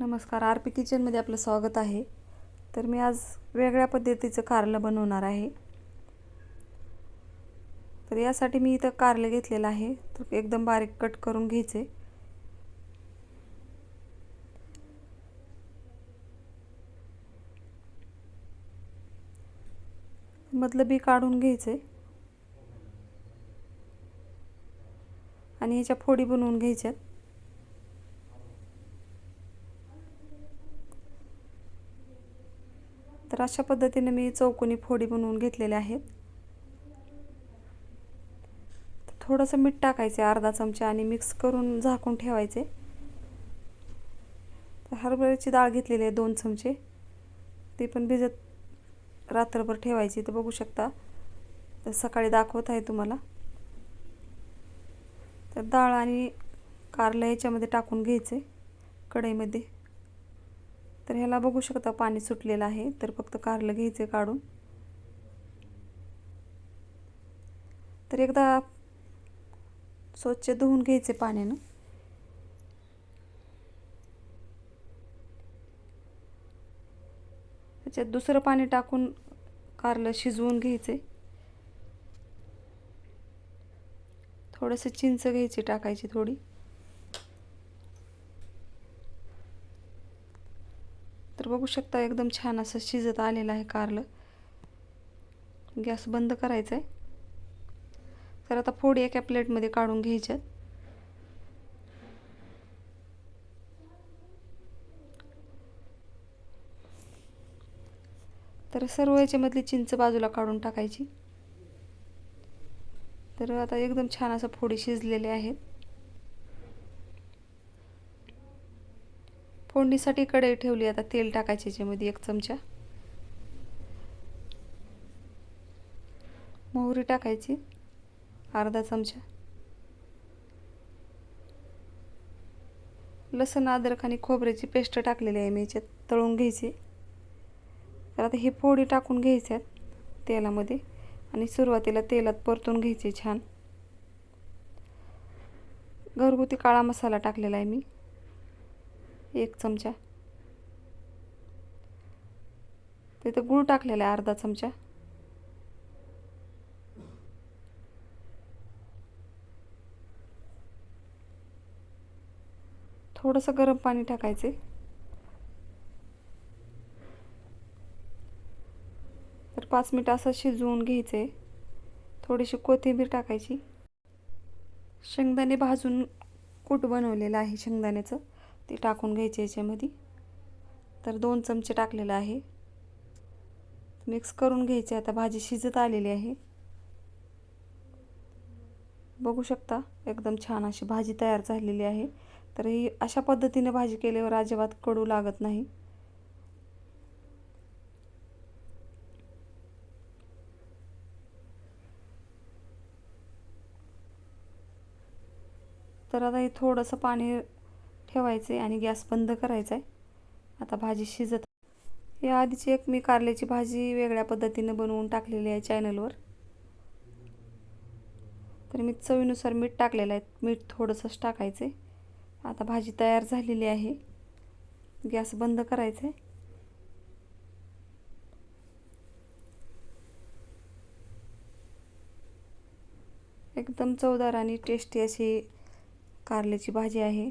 नमस्कार. R P किचनमध्ये आपलं स्वागत आहे. तर मी आज वेगळ्या पद्धतीचं कारलं बनवणार आहे. तर यासाठी मी इथं कारलं घेतलेलं आहे. तर एकदम बारीक कट करून घ्यायचे. मधलं बी काढून घ्यायचे. आणि ह्याच्या फोडी बनवून घ्यायच्यात. तर अशा पद्धतीने मी चौकोनी फोडी बनवून घेतलेल्या आहेत. थोडंसं मीठ टाकायचे अर्धा चमचा आणि मिक्स करून झाकून ठेवायचे. तर हरभऱ्याची डाळ घेतलेली आहे दोन चमचे. ती पण भिजत रात्रभर ठेवायची तर बघू शकता. तर सकाळी दाखवत आहे तुम्हाला. तर डाळ आणि कारलं याच्यामध्ये टाकून घ्यायचे कढईमध्ये. तर ह्याला बघू शकता पाणी सुटलेलं आहे. तर फक्त कारलं घ्यायचे काढून. तर एकदा स्वच्छ धुवून घ्यायचे पाण्यानं. त्याच्यात दुसरं पाणी टाकून कारलं शिजवून घ्यायचे थोडंसं चिंच घ्यायची टाकायची थोडी. तर बघू शकता एकदम छान असं शिजत आलेलं आहे कारलं. गॅस बंद करायचा आहे तर आता फोडी एका प्लेटमध्ये काढून घ्यायच्यात. तर सर्व याच्यामधली चिंच बाजूला काढून टाकायची. तर आता एकदम छान असं फोडी शिजलेले आहेत. फोडणीसाठी कढई ठेवली. आता तेल टाकायचे याच्यामध्ये एक चमचा. मोहरी टाकायची. अर्धा चमचा. लसण अद्रक आणि खोबऱ्याची पेस्ट टाकलेली आहे मी याच्यात. तळून घ्यायची. तर आता हे फोडी टाकून घ्यायच्यात तेलामध्ये. आणि सुरुवातीला तेलात परतून घ्यायची छान. घरगुती काळा मसाला टाकलेला आहे मी. एक चमचा. तिथं गूळ टाकलेला आहे अर्धा चमचा. थोडंसं गरम पाणी टाकायचे तर पाच मिनिट असं शिजवून घ्यायचे थोडीशी कोथिंबीर टाकायची. शेंगदाणे भाजून कूट बनवलेलं आहे शेंगदाण्याचं. ते टाकून घ्यायची याच्यामध्ये. तर दोन चमचे टाकलेलं आहे. मिक्स करून घ्यायचे. आता भाजी शिजत आलेली आहे. बघू शकता एकदम छान अशी भाजी तयार झालेली आहे. तर ही अशा पद्धतीने भाजी केल्यावर अजिबात कडू लागत नाही. तर आता हे थोडंसं पाणी ठेवायचे आणि गॅस बंद करायचा आहे आता भाजी शिजत या आधीची एक मी कारल्याची भाजी वेगळ्या पद्धतीनं बनवून टाकलेली आहे चॅनलवर. तर मी चवीनुसार मीठ टाकलेलं आहे. मीठ थोडंसंच टाकायचं आहे आता भाजी तयार झालेली आहे. गॅस बंद करायचा आहे एकदम चवदार आणि टेस्टी अशी कारल्याची भाजी आहे.